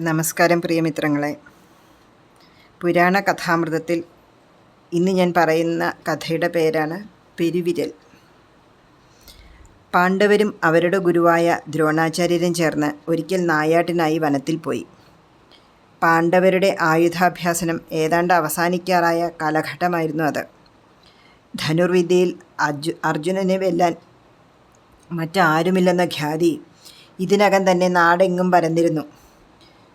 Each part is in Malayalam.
നമസ്കാരം പ്രിയമിത്രങ്ങളെ പുരാണ കഥാമൃതത്തിൽ ഇന്ന് ഞാൻ പറയുന്ന കഥയുടെ പേരാണ് പെരുവിരൽ. പാണ്ഡവരും അവരുടെ ഗുരുവായ ദ്രോണാചാര്യരും ചേർന്ന് ഒരിക്കൽ നായാട്ടിനായി വനത്തിൽ പോയി. പാണ്ഡവരുടെ ആയുധാഭ്യാസനം ഏതാണ്ട് അവസാനിക്കാറായ കാലഘട്ടമായിരുന്നു അത്. ധനുർവിദ്യയിൽ അർജു അർജുനനെ വെല്ലാൻ മറ്റാരുമില്ലെന്ന ഖ്യാതി ഇതിനകം തന്നെ നാടെങ്ങും പരന്നിരുന്നു.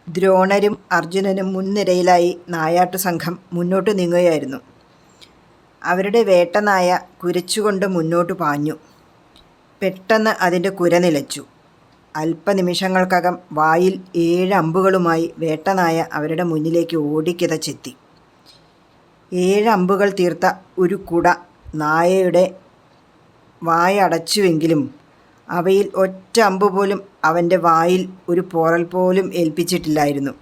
ദ്രോണരും അർജുനനും മുൻനിരയിലായി നായാട്ടു സംഘം മുന്നോട്ട് നീങ്ങുകയായിരുന്നു. അവരുടെ വേട്ടനായ കുരച്ചുകൊണ്ട് മുന്നോട്ട് പാഞ്ഞു. പെട്ടെന്ന് അതിന്റെ കുര നിലച്ചു. അല്പനിമിഷങ്ങൾക്കകം വായിൽ ഏഴ് അമ്പുകളുമായി വേട്ടനായ അവരുടെ മുന്നിലേക്ക് ഓടിക്കിതച്ചെത്തി. ഏഴ് അമ്പുകൾ തീർത്ത ഒരു കുട നായയുടെ വായ അടച്ചുവെങ്കിലും അവയിൽ ഒറ്റ അമ്പ് പോലും അവന്റെ വായിൽ ഒരു പോറൽ പോലും ഏൽപ്പിച്ചിട്ടില്ലായിരുന്നു.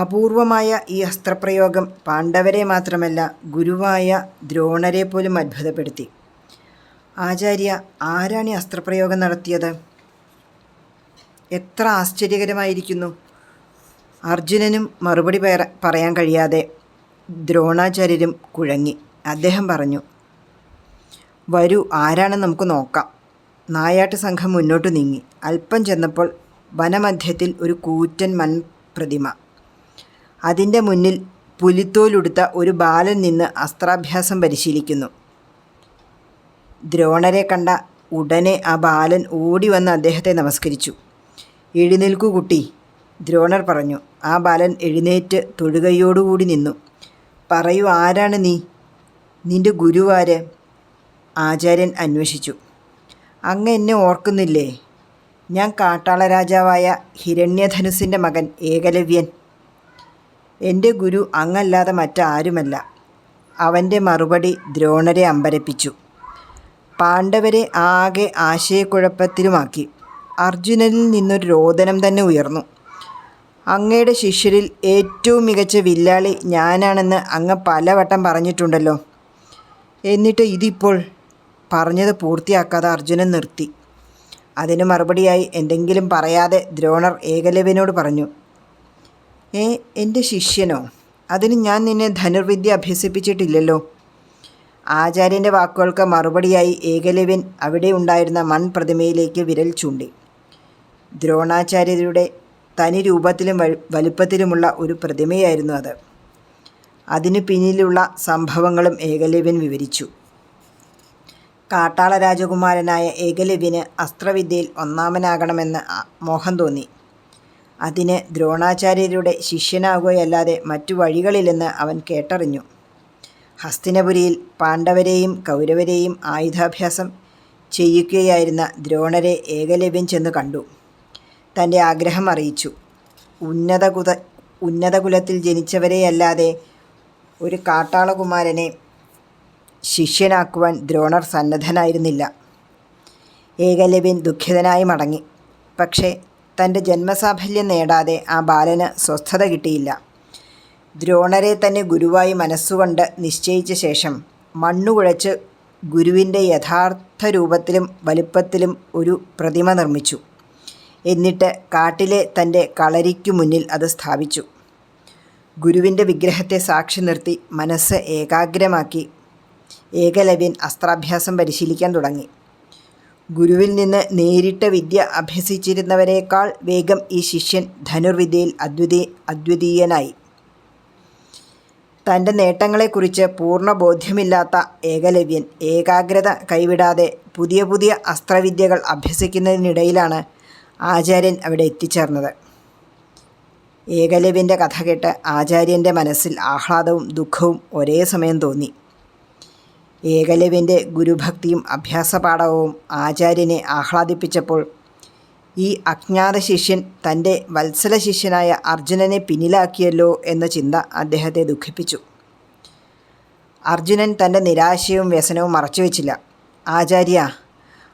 അപൂർവമായ ഈ അസ്ത്രപ്രയോഗം പാണ്ഡവരെ മാത്രമല്ല ഗുരുവായ ദ്രോണരെ പോലും അത്ഭുതപ്പെടുത്തി. ആചാര്യ ആരാണ് ഈ അസ്ത്രപ്രയോഗം നടത്തിയത്? എത്ര ആശ്ചര്യകരമായിരിക്കുന്നു. അർജുനനും മറുപടി പറയാൻ കഴിയാതെ ദ്രോണാചാര്യരും കുഴങ്ങി. അദ്ദേഹം പറഞ്ഞു വരൂ ആരാണെന്ന് നമുക്ക് നോക്കാം. നായാട്ട് സംഘം മുന്നോട്ട് നീങ്ങി. അല്പം ചെന്നപ്പോൾ വനമധ്യത്തിൽ ഒരു കൂറ്റൻ മൺപ്രതിമ. അതിന്റെ മുന്നിൽ പുലിത്തോലുടുത്ത ഒരു ബാലൻ നിന്ന് അസ്ത്രാഭ്യാസം പരിശീലിക്കുന്നു. ദ്രോണരെ കണ്ട ഉടനെ ആ ബാലൻ ഓടി വന്ന് അദ്ദേഹത്തെ നമസ്കരിച്ചു. എഴുന്നേൽക്കൂ കുട്ടി ദ്രോണർ പറഞ്ഞു. ആ ബാലൻ എഴുന്നേറ്റ് തൊഴുകയോടുകൂടി നിന്നു. പറയൂ ആരാണ് നീ? നിന്റെ ഗുരുവാര് ആചാര്യൻ അന്വേഷിച്ചു. അങ്ങ് എന്നെ ഓർക്കുന്നില്ലേ? ഞാൻ കാട്ടാള രാജാവായ ഹിരണ്യധനുസിന്റെ മകൻ ഏകലവ്യൻ. എന്റെ ഗുരു അങ്ങല്ലാതെ മറ്റാരുമല്ല. അവന്റെ മറുപടി ദ്രോണരെ അമ്പരപ്പിച്ചു. പാണ്ഡവരെ ആകെ ആശയക്കുഴപ്പത്തിലുമാക്കി. അർജുനനിൽ നിന്നൊരു രോദനം തന്നെ ഉയർന്നു. അങ്ങയുടെ ശിഷ്യരിൽ ഏറ്റവും മികച്ച വില്ലാളി ഞാനാണെന്ന് അങ്ങ് പലവട്ടം പറഞ്ഞിട്ടുണ്ടല്ലോ. എന്നിട്ട് ഇതിപ്പോൾ പറഞ്ഞത് പൂർത്തിയാക്കാതെ അർജുനൻ നിർത്തി. അതിന് മറുപടിയായി എന്തെങ്കിലും പറയാതെ ദ്രോണർ ഏകലവ്യനോട് പറഞ്ഞു ഏ എന്റെ ശിഷ്യനോ അതിന് ഞാൻ നിന്നെ ധനുർവിദ്യ അഭ്യസിപ്പിച്ചിട്ടില്ലല്ലോ ആചാര്യന്റെ വാക്കുകൾക്ക് മറുപടിയായി ഏകലവ്യൻ അവിടെ ഉണ്ടായിരുന്ന മൺപ്രതിമയിലേക്ക് വിരൽ ചൂണ്ടി. ദ്രോണാചാര്യരുടെ തനി രൂപത്തിലും വലു- വലുപ്പത്തിലുമുള്ള ഒരു പ്രതിമയായിരുന്നു അത്. അതിനു പിന്നിലുള്ള സംഭവങ്ങളും ഏകലവ്യൻ വിവരിച്ചു. കാട്ടാള രാജകുമാരനായ ഏകലവ്യന് അസ്ത്രവിദ്യയിൽ ഒന്നാമനാകണമെന്ന് മോഹം തോന്നി. അതിന് ദ്രോണാചാര്യരുടെ ശിഷ്യനാകുകയല്ലാതെ മറ്റു വഴികളില്ലെന്ന് അവൻ കേട്ടറിഞ്ഞു. ഹസ്തിനപുരിയിൽ പാണ്ഡവരെയും കൗരവരെയും ആയുധാഭ്യാസം ചെയ്യിക്കുകയായിരുന്ന ദ്രോണരെ ഏകലവ്യൻ ചെന്ന് കണ്ടു. തന്റെ ആഗ്രഹം അറിയിച്ചു. ഉന്നതകുത ഉന്നതകുലത്തിൽ ജനിച്ചവരെയല്ലാതെ ഒരു കാട്ടാളകുമാരനെ ശിഷ്യനാക്കുവാൻ ദ്രോണർ സന്നദ്ധനായിരുന്നില്ല. ഏകലവ്യൻ ദുഃഖിതനായി മടങ്ങി. പക്ഷേ തന്റെ ജന്മസാഫല്യം നേടാതെ ആ ബാലന് സ്വസ്ഥത കിട്ടിയില്ല. ദ്രോണരെ തന്നെ ഗുരുവായി മനസ്സുകൊണ്ട് നിശ്ചയിച്ച ശേഷം മണ്ണുകുഴച്ച് ഗുരുവിന്റെ യഥാർത്ഥ രൂപത്തിലും വലുപ്പത്തിലും ഒരു പ്രതിമ നിർമ്മിച്ചു. എന്നിട്ട് കാട്ടിലെ തന്റെ കളരിക്കു മുന്നിൽ അത് സ്ഥാപിച്ചു. ഗുരുവിന്റെ വിഗ്രഹത്തെ സാക്ഷി നിർത്തി മനസ്സ് ഏകാഗ്രമാക്കി ഏകലവ്യൻ അസ്ത്രാഭ്യാസം പരിശീലിക്കാൻ തുടങ്ങി. ഗുരുവിൽ നിന്ന് നേരിട്ട വിദ്യ അഭ്യസിച്ചിരുന്നവരേക്കാൾ വേഗം ഈ ശിഷ്യൻ ധനുർവിദ്യയിൽ അദ്വിതീ അദ്വിതീയനായി. തന്റെ നേട്ടങ്ങളെക്കുറിച്ച് പൂർണ ബോധ്യമില്ലാത്ത ഏകലവ്യൻ ഏകാഗ്രത കൈവിടാതെ പുതിയ പുതിയ അസ്ത്രവിദ്യകൾ അഭ്യസിക്കുന്നതിനിടയിലാണ് ആചാര്യൻ അവിടെ എത്തിച്ചേർന്നത്. ഏകലവ്യന്റെ കഥ കേട്ട് ആചാര്യന്റെ മനസ്സിൽ ആഹ്ലാദവും ദുഃഖവും ഒരേ സമയം തോന്നി. ഏകലവ്യന്റെ ഗുരുഭക്തിയും അഭ്യാസപാഠവും ആചാര്യനെ ആഹ്ലാദിപ്പിച്ചപ്പോൾ ഈ അജ്ഞാത ശിഷ്യൻ തന്റെ വത്സല ശിഷ്യനായ അർജുനനെ പിന്നിലാക്കിയല്ലോ എന്ന ചിന്ത അദ്ദേഹത്തെ ദുഃഖിപ്പിച്ചു. അർജുനൻ തന്റെ നിരാശയും വ്യസനവും മറച്ചുവെച്ചില്ല. ആചാര്യ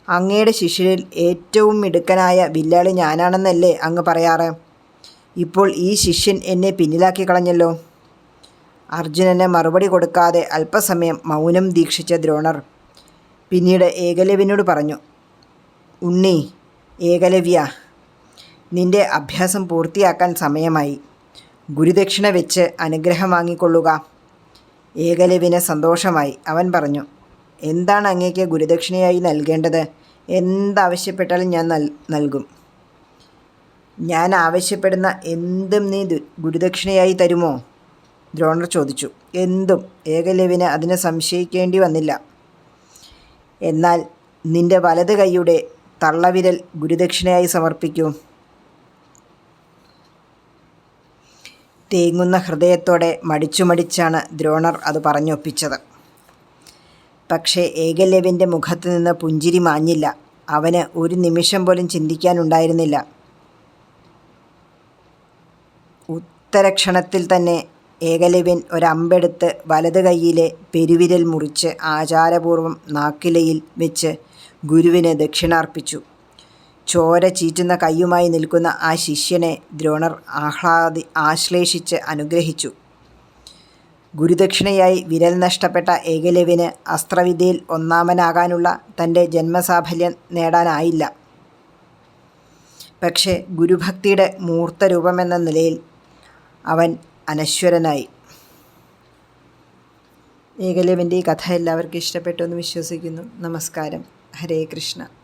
അങ്ങയുടെ ശിഷ്യരിൽ ഏറ്റവും മിടുക്കനായ വില്ലാളി ഞാനാണെന്നല്ലേ അങ്ങ് പറയാറ്? ഇപ്പോൾ ഈ ശിഷ്യൻ എന്നെ പിന്നിലാക്കി കളഞ്ഞല്ലോ. അർജുനന് മറുപടി കൊടുക്കാതെ അല്പസമയം മൗനം ദീക്ഷിച്ച ദ്രോണർ പിന്നീട് ഏകലവ്യനോട് പറഞ്ഞു ഉണ്ണി ഏകലവ്യ നിന്റെ അഭ്യാസം പൂർത്തിയാക്കാൻ സമയമായി. ഗുരുദക്ഷിണ വെച്ച് അനുഗ്രഹം വാങ്ങിക്കൊള്ളുക. ഏകലവ്യന് സന്തോഷമായി. അവൻ പറഞ്ഞു എന്താണ് അങ്ങേക്ക് ഗുരുദക്ഷിണയായി നൽകേണ്ടത്? എന്താവശ്യപ്പെട്ടാലും ഞാൻ നൽ നൽകും. ഞാൻ ആവശ്യപ്പെടുന്ന എന്തും നീ ഗുരുദക്ഷിണയായി തരുമോ? ദ്രോണർ ചോദിച്ചു. എന്തും? ഏകലവ്യന് അതിനെ സംശയിക്കേണ്ടി വന്നില്ല. എന്നാൽ നിന്റെ വലത് കൈയുടെ തള്ളവിരൽ ഗുരുദക്ഷിണയായി സമർപ്പിക്കൂ. തേങ്ങുന്ന ഹൃദയത്തോടെ മടിച്ചു മടിച്ചാണ് ദ്രോണർ അത് പറഞ്ഞൊപ്പിച്ചത്. പക്ഷേ ഏകലവ്യന്റെ മുഖത്ത് നിന്ന് പുഞ്ചിരി മാഞ്ഞില്ല. അവന് ഒരു നിമിഷം പോലും ചിന്തിക്കാനുണ്ടായിരുന്നില്ല. ഉത്തരക്ഷണത്തിൽ തന്നെ ഏകലവ്യൻ ഒരമ്പെടുത്ത് വലത് കൈയിലെ പെരുവിരൽ മുറിച്ച് ആചാരപൂർവം നാക്കിലയിൽ വെച്ച് ഗുരുവിന് ദക്ഷിണാർപ്പിച്ചു. ചോര ചീറ്റുന്ന കൈയുമായി നിൽക്കുന്ന ആ ശിഷ്യനെ ദ്രോണർ ആഹ്ലാദി ആശ്ലേഷിച്ച് അനുഗ്രഹിച്ചു. ഗുരുദക്ഷിണയായി വിരൽ നഷ്ടപ്പെട്ട ഏകലവ്യന് അസ്ത്രവിദ്യയിൽ ഒന്നാമനാകാനുള്ള തന്റെ ജന്മസാഫല്യം നേടാനായില്ല. പക്ഷേ ഗുരുഭക്തിയുടെ മൂർത്തരൂപമെന്ന നിലയിൽ അവൻ അനശ്വരനായി. ഏകലവ്യന്റെ ഈ കഥ എല്ലാവർക്കും ഇഷ്ടപ്പെട്ടു എന്ന് വിശ്വസിക്കുന്നു. നമസ്കാരം. ഹരേ കൃഷ്ണ.